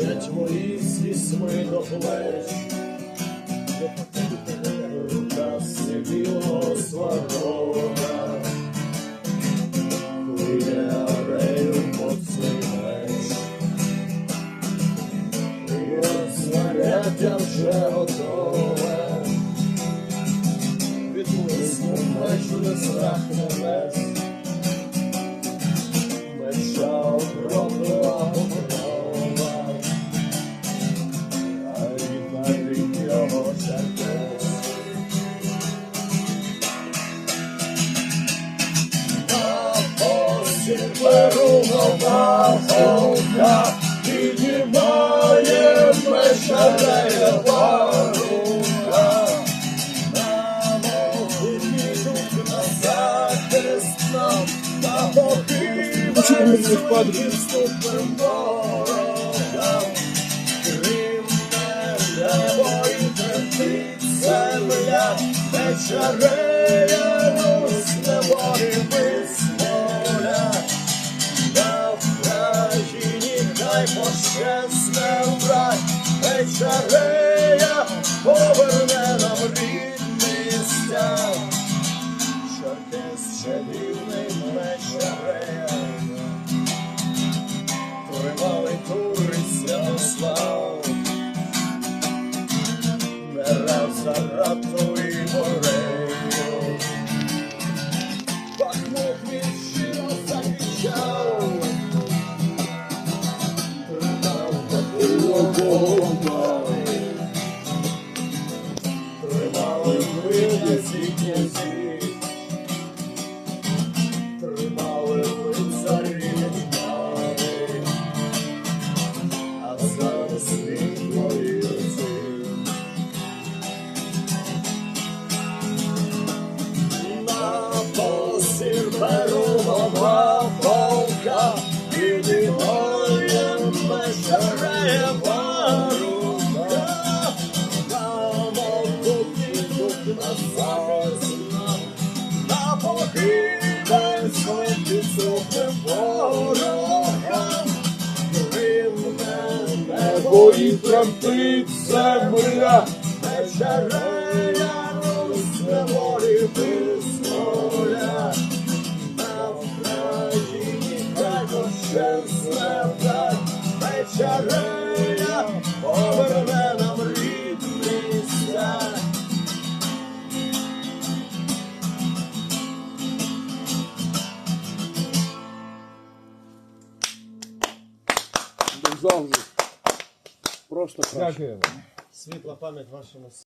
Горять мої слізьми до плеч, рука сивілого сварога, плине арею по цей меч, і от вже готові. Голка, піднімає меша парука. На могилі дух на захист нам, на похибель відступим ворогам. Кривне небо і тремтить земля, де Пощасне врай, де чарея поверне нам рідний стяг. Чоркес чарівний мечарея, Тривалий тур і Святослав, не раз за 고 і тремтить земля, Вечерея Русь неволі визволя. На Україні хай щасне вдаль, Вечерея поверне нам рідний стяг. Завжди. Просто краще. Дякую. Світла пам'ять вашому